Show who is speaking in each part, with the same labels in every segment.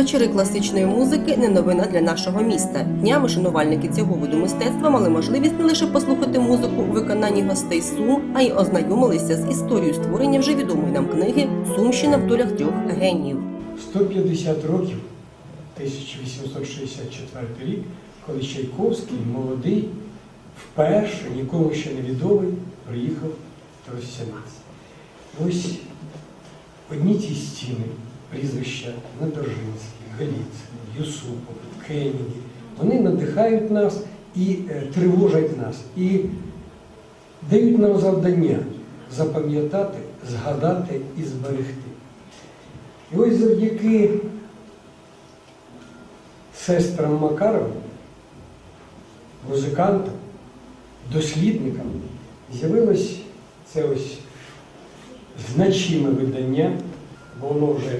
Speaker 1: Вечори класичної музики не новина для нашого міста. Днями шанувальники цього виду мистецтва мали можливість не лише послухати музику у виконанні гостей Сум, а й ознайомилися з історією створення вже відомої нам книги Сумщина в долях трьох геніїв.
Speaker 2: 150 років, 1864 рік, коли Чайковський, молодий, вперше, нікому ще не відомий, приїхав до Росіяниць. Ось одні ті стіни, прізвища Надоржинський, Галіцин, Юсупов, Кеннеді, вони надихають нас і е, тривожать нас, і дають нам завдання запам'ятати, згадати і зберегти. І ось завдяки сестрам Макарову, музикантам, дослідникам, з'явилось це ось значиме видання, бо воно вже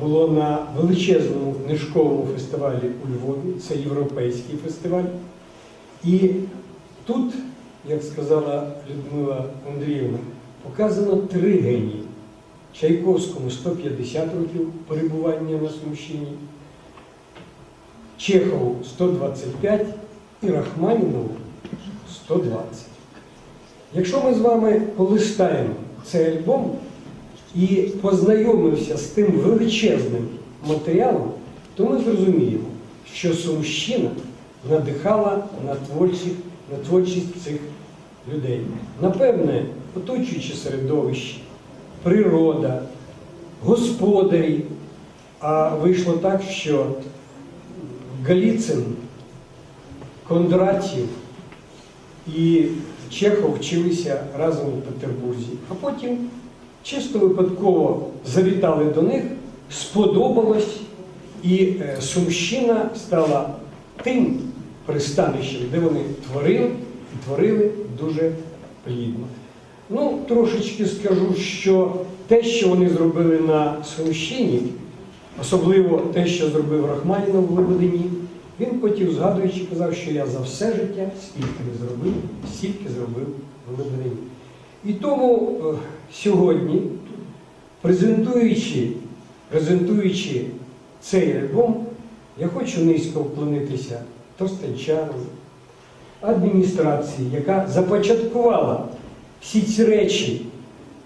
Speaker 2: було на величезному книжковому фестивалі у Львові, це європейський фестиваль. І тут, як сказала Людмила Андріївна, показано три генії. Чайковському 150 років перебування на Сумщині, Чехову 125 і Рахманінову 120. Якщо ми з вами полистаємо цей альбом і познайомимося з тим величезним матеріалом, то ми зрозуміємо, що Сумщина надихала на творчих, на творчість цих людей. Напевне, оточуючи середовище, природа, господарі. А вийшло так, що Галіцин, Кондратів і Чехов вчилися разом у Петербурзі, а потім чисто випадково завітали до них, сподобалось, і е, Сумщина стала тим пристанищем, де вони творили і творили дуже плідно. Ну, трошечки скажу, що те, що вони зробили на Сумщині, особливо те, що зробив Рахманінов в Лебедині, він потім, згадуючи, казав, що я за все життя скільки не зробив, стільки зробив в Лебедині. І тому е, сьогодні, презентуючи, презентуючи цей альбом, я хочу низько вклонитися Тостянчанам, адміністрації, яка започаткувала всі ці речі,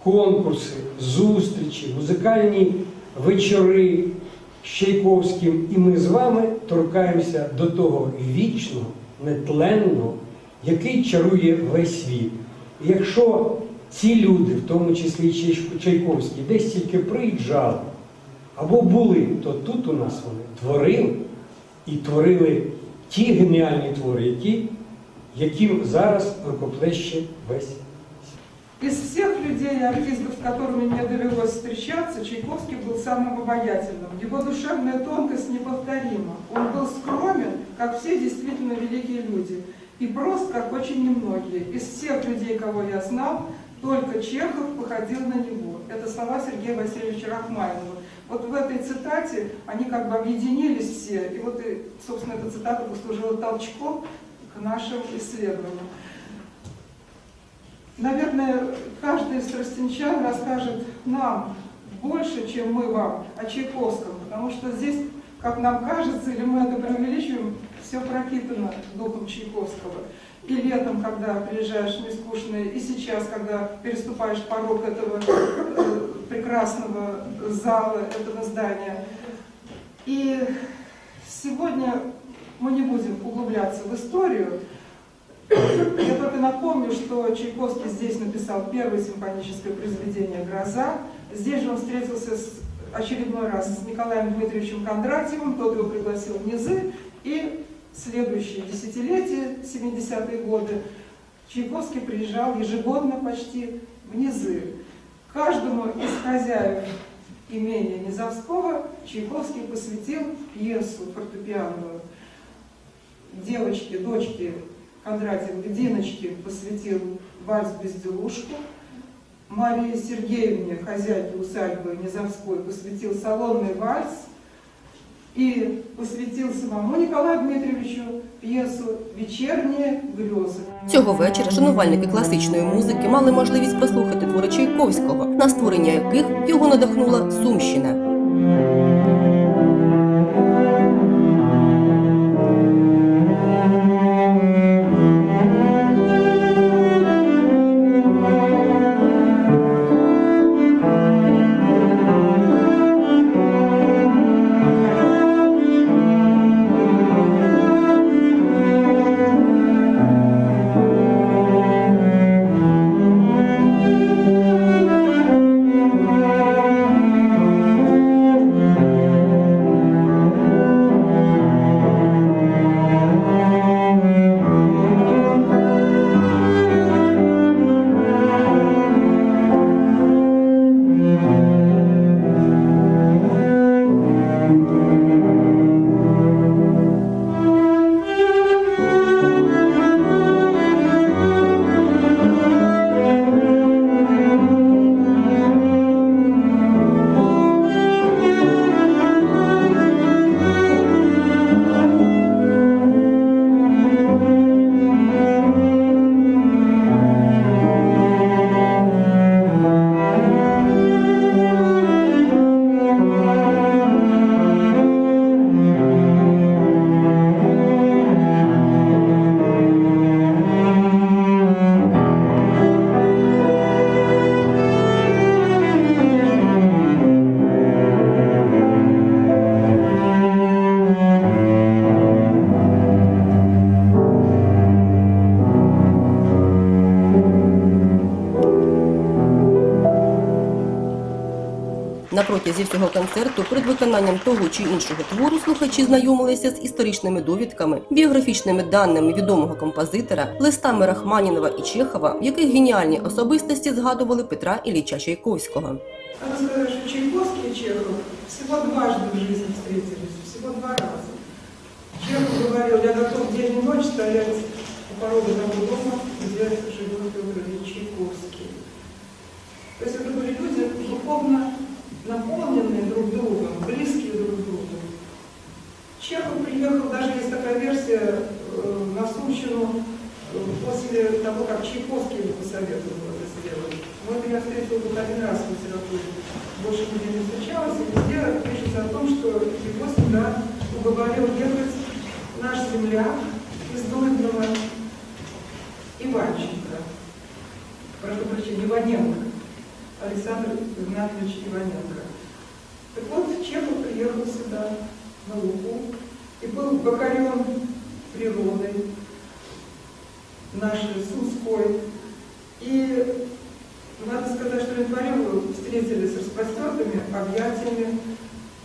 Speaker 2: конкурси, зустрічі, музикальні вечори з Чайковським, і ми з вами торкаємося до того вічного, нетленного, який чарує весь світ. І якщо ці люди, в тому числі Чай- Чайковський, десь тільки приїжджали або були, то тут у нас вони творили і творили ті геніальні твори, які, яким зараз рукоплеще весь
Speaker 3: Из всех людей и артистов, с которыми мне довелось встречаться, Чайковский был самым обаятельным. Его душевная тонкость неповторима. Он был скромен, как все действительно великие люди, и прост, как очень немногие. Из всех людей, кого я знал, только Чехов походил на него. Это слова Сергея Васильевича Рахманинова. Вот в этой цитате они как бы объединились все, и вот, и, собственно, эта цитата послужила толчком к нашим исследованиям. Наверное, каждый из тростенчан расскажет нам больше, чем мы вам о Чайковском, потому что здесь, как нам кажется, или мы это преувеличиваем, все пропитано духом Чайковского. И летом, когда приезжаешь в нескучное, и сейчас, когда переступаешь порог этого э, прекрасного зала, этого здания. И сегодня мы не будем углубляться в историю, я только напомню, что Чайковский здесь написал первое симфоническое произведение «Гроза». Здесь же он встретился с, очередной раз с Николаем Дмитриевичем Кондратьевым, тот его пригласил в Низы, и следующие десятилетия, 70-е годы, Чайковский приезжал ежегодно почти в Низы. Каждому из хозяев имения Низовского Чайковский посвятил пьесу фортепианную. Девочке, дочке Кондратьев Диночке посвятил вальс-безделушку. Марии Сергеевне, хозяйке усадьбы Низовской, посвятил салонный вальс. И посвятил самому Николаю Дмитриевичу п'єсу «Вечерние грьози».
Speaker 1: Цього вечора шанувальники класичної музики мали можливість послухати твори Чайковського, на створення яких його надихнула Сумщина. На протязі всього концерту перед виконанням того чи іншого твору слухачі знайомилися з історичними довідками, біографічними даними відомого композитора, листами Рахманінова і Чехова, в яких геніальні особистості згадували Петра Ілліча Чайковського.
Speaker 3: Надо сказать, что Чайковский и Чехов всего дважды в жизни встретились, всего два раза. Чехов говорил, я готов день и ночь стоять у порога того дома, где живет Петр Ильич Чайковский. То есть это были люди духовно наполненные друг другом, близкие друг другу. Чехов приехал, даже есть такая версия э, на Сумщину э, после того, как Чайковский ему посоветовал это сделать. Вот я встретила только один раз в литературе. Больше нигде не встречалась, и везде пишется о том, что его всегда уговорил ехать наш земляк из Дубного Иванченко. Прошу прощения, Иваненко. Александр Игнатьевич Иваненко. Так вот, Чехов приехал сюда, на Лугу, и был покорен природой нашей Сумской. И надо сказать, что Литвареву встретили с распростертыми объятиями.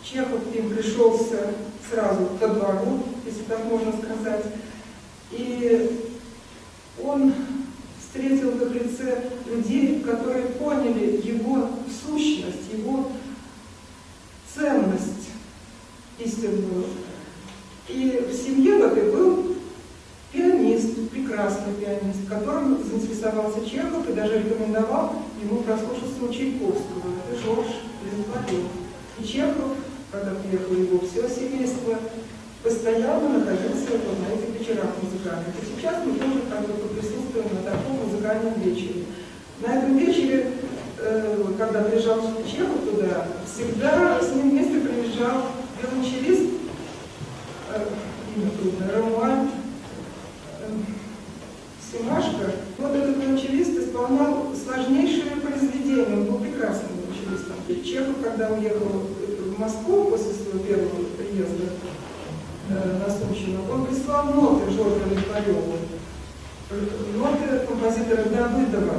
Speaker 3: Чехов к ним пришелся сразу ко двору, если так можно сказать. И он встретил в их лице людей, которые поняли его сущность, его ценность истинную. И в семье в этой был пианист, прекрасный пианист, которым заинтересовался Чехов и даже рекомендовал ему прослушаться у Чайковского. Это Жорж Лентварев. И Чехов, когда приехало его все семейство, постоянно находился вот на этих вечерах музыкальных. И сейчас мы тоже как бы присутствуем на таком музыкальном вечере. На этом вечере, э, когда приезжал Чехов туда, всегда с ним вместе приезжал виолончелист, э, имя трудное, Ромуальд э, Симашко. Вот этот виолончелист исполнял сложнейшие произведения, он был прекрасным виолончелистом. И Чехов, когда уехал в Москву после своего первого приезда, э, на Сумщину, он прислал ноты Жоржу Литвареву, э, ноты композитора Давыдова.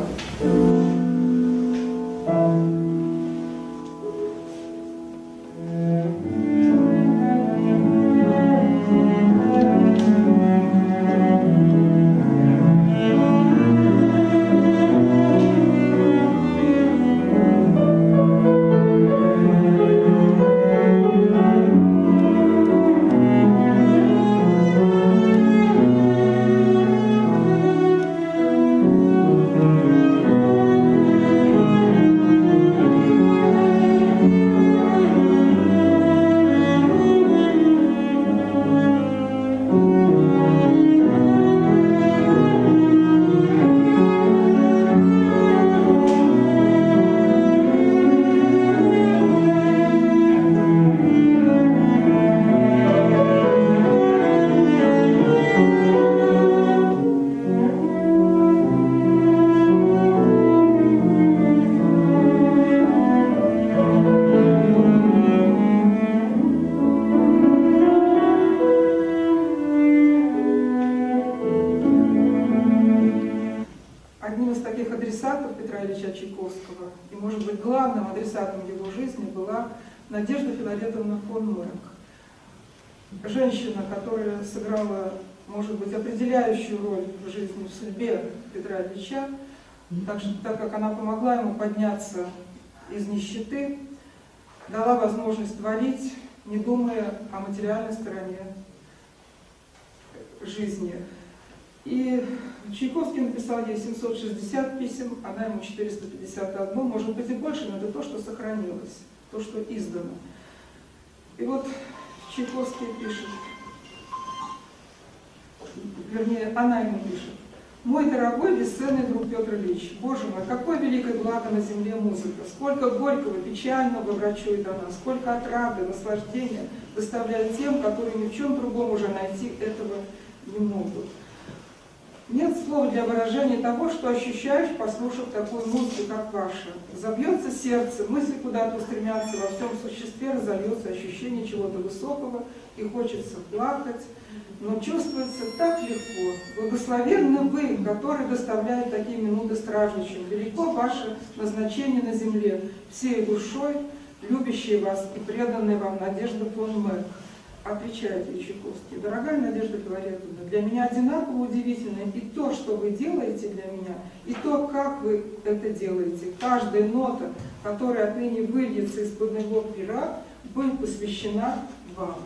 Speaker 3: Адресатом его жизни была Надежда Филаретовна фон Морок. Женщина, которая сыграла, может быть, определяющую роль в жизни, в судьбе Петра Ильича, так, что, так как она помогла ему подняться из нищеты, дала возможность творить, не думая о материальной стороне жизни. И Чайковский написал ей 760 писем, она ему 451, может быть и больше, но это то, что сохранилось, то, что издано. И вот Чайковский пишет, вернее, она ему пишет, «Мой дорогой, бесценный друг Петр Ильич, Боже мой, какое великое благо на земле музыка, сколько горького, печального врачует она, сколько отрады, наслаждения доставляет тем, которые ни в чем другом уже найти этого не могут». Нет слов для выражения того, что ощущаешь, послушав такую музыку, как ваша. Забьется сердце, мысли куда-то устремятся, во всем существе разольется ощущение чего-то высокого, и хочется плакать, но чувствуется так легко. Благословенны вы, который доставляет такие минуты стражничьим. Велико ваше назначение на земле, всей душой, любящий вас и преданный вам Надежда фон Мэг. Отвечает ей. Дорогая Надежда Филаретовна, для меня одинаково удивительно и то, что вы делаете для меня, и то, как вы это делаете. Каждая нота, которая отныне выльется из-под моего пера, будет посвящена вам.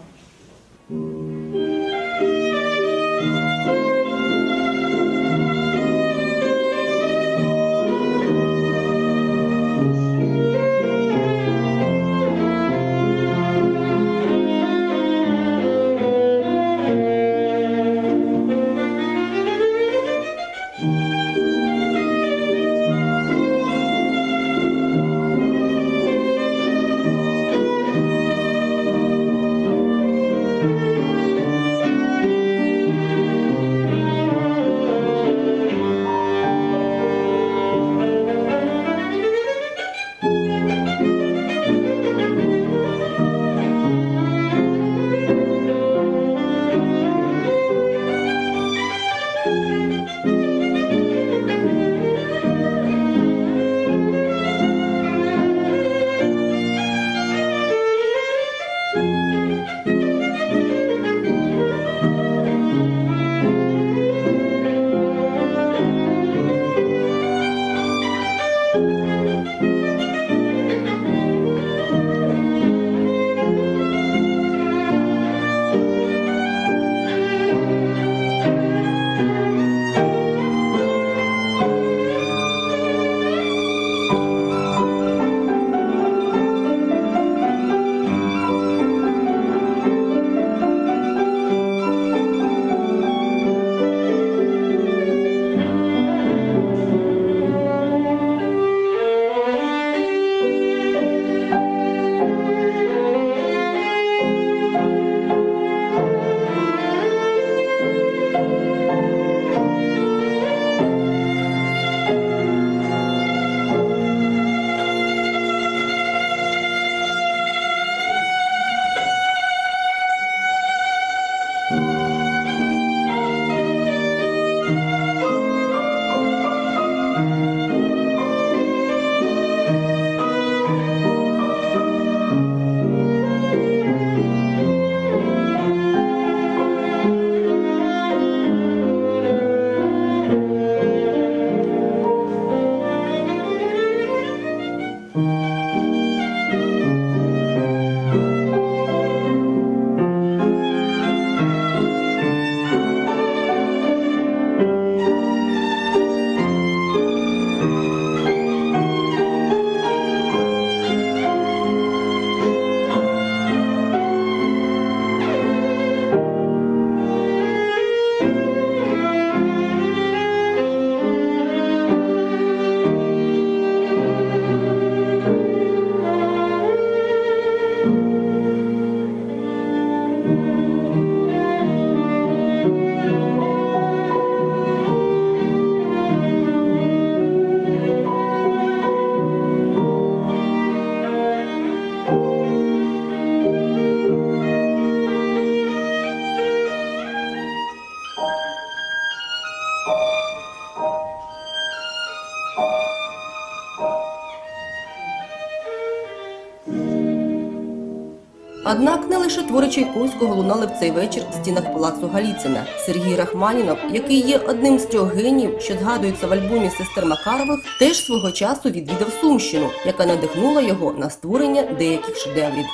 Speaker 1: Однак не лише твори Чайковського лунали в цей вечір в стінах палацу Галіцина. Сергій Рахманінов, який є одним з трьох генів, що згадуються в альбомі сестер Макарових, теж свого часу відвідав Сумщину, яка надихнула його на створення деяких шедеврів.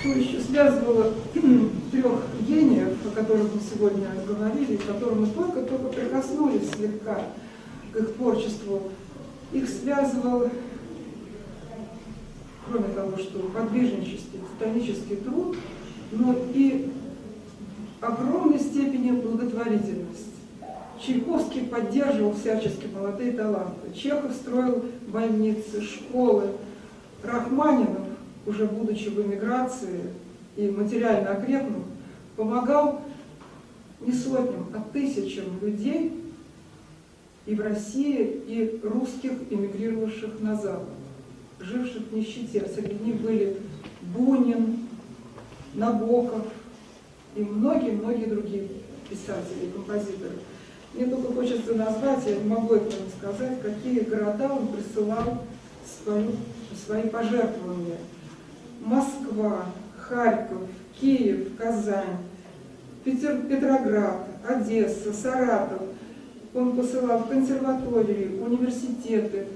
Speaker 3: Что еще связывало трех гениев, о которых мы сегодня говорили, к которым мы только-только прикоснулись слегка к их творчеству. Их связывал, кроме того, что подвижнический, титанический труд, но и огромной степени благотворительность. Чайковский поддерживал всячески молодые таланты. Чехов строил больницы, школы. Рахманинов, уже будучи в эмиграции и материально окрепнув, помогал не сотням, а тысячам людей и в России, и русских, эмигрировавших на Запад, живших в нищете. Среди них были Бунин, Набоков и многие-многие другие писатели и композиторы. Мне только хочется назвать, я не могу этого сказать, какие города он присылал свою, свои пожертвования. Москва, Харьков, Киев, Казань, Петер- Петроград, Одесса, Саратов. Он посылал в консерватории, университеты,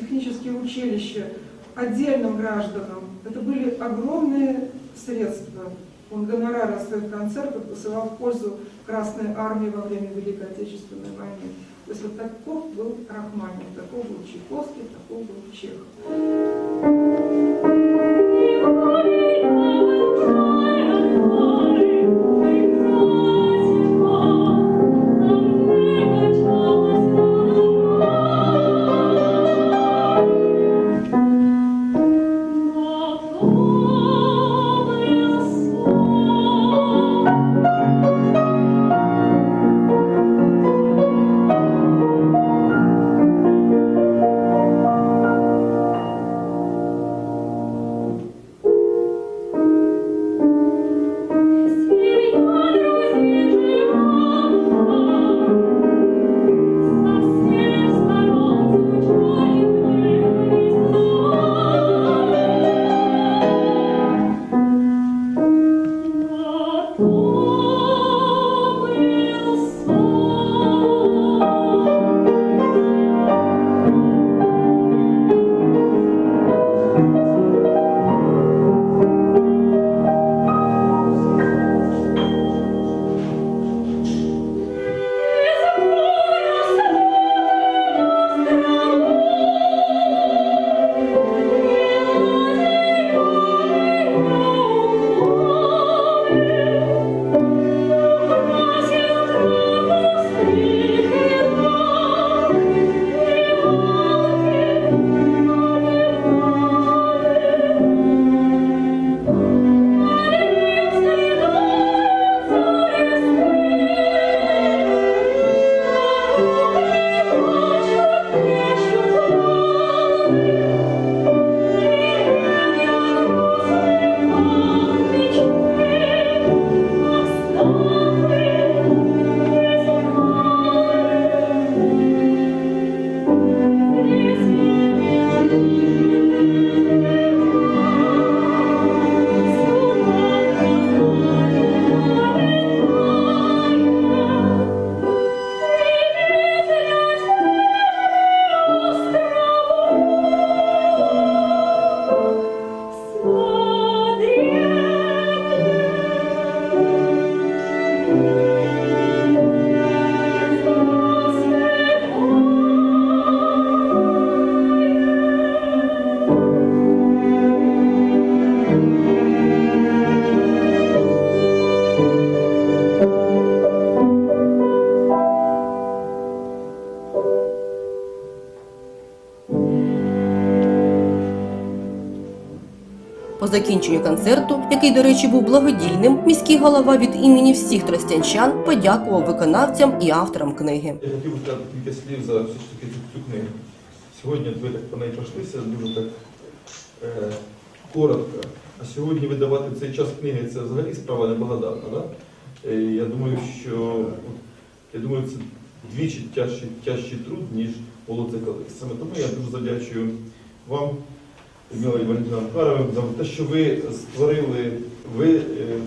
Speaker 3: технические училища, отдельным гражданам. Это были огромные средства. Он гонорары своих концертов посылал в пользу Красной Армии во время Великой Отечественной войны. То есть вот таков был Рахманинов, таков был Чайковский, таков был Чехов.
Speaker 1: Закінченню концерту, який, до речі, був благодійним, міський голова від імені всіх тростянчан подякував виконавцям і авторам книги.
Speaker 4: Я хотів би кілька слів за все ж таки цю, книгу. Сьогодні ви так по неї пройшлися дуже так е, коротко. А сьогодні видавати цей час книги це взагалі справа неблагодарна. Да? Е, я думаю, що я думаю, це двічі тяжчий, тяжчий труд, ніж було це колись. Саме тому я дуже завдячую вам, Людмила Валентина Макаровна, за те, що ви створили, ви е,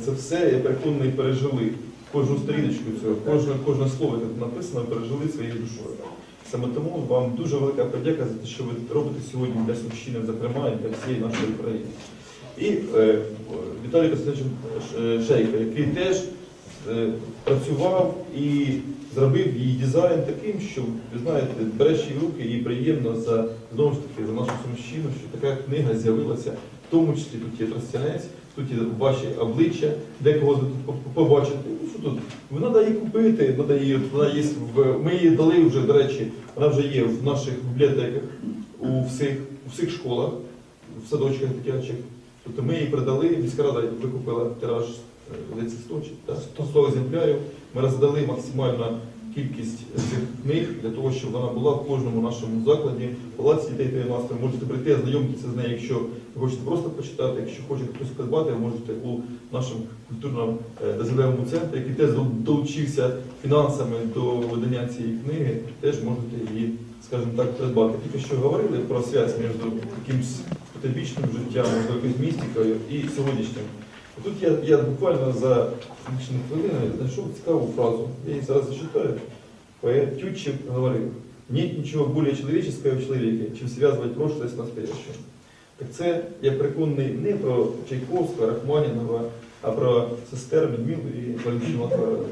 Speaker 4: це все, я переконаний, пережили. Кожну сторіночку цього, кожне, кожне слово, яке написано, пережили своєю душою. Саме тому вам дуже велика подяка за те, що ви робите сьогодні для Сумщини, зокрема, і для всієї нашої країни. І е, Віталій Костянтинович Ш- Шейко, який теж працював і зробив її дизайн таким, що ви знаєте, береш її руки і приємно за знову ж таки за нашу Сумщину, що така книга з'явилася, в тому числі тут є тростянець, тут є ваші обличчя, декого ви тут по- побачите. Ну що тут? Треба її купити, треба її, вона є ми її дали вже, до речі, вона вже є в наших бібліотеках, у всіх, у всіх школах, в садочках дитячих. Тобто ми її продали, міська рада викупила тираж е, здається, 100, чи, 100 екземплярів. Ми роздали максимальну кількість цих книг для того, щоб вона була в кожному нашому закладі. Палаці дітей та юнацтва можете прийти, ознайомитися з нею, якщо хочете просто почитати, якщо хочете хтось придбати, можете у нашому культурному е, дозвілевому центрі, який теж долучився фінансами до видання цієї книги, теж можете її, скажімо так, придбати. Тільки що говорили про зв'язь між якимсь тобічним життям, якоюсь містикою і сьогоднішнім. Тут я, я буквально за лічені хвилини знайшов цікаву фразу. Я її зараз зачитаю. Поэт Тютчев говорив, нет нічого більш человеческого в чоловіка, чим зв'язувати прошлое з настоящим. Так це я переконаний не про Чайковського, Рахманінова, а про сестер Людмилу і Валентину Макарову.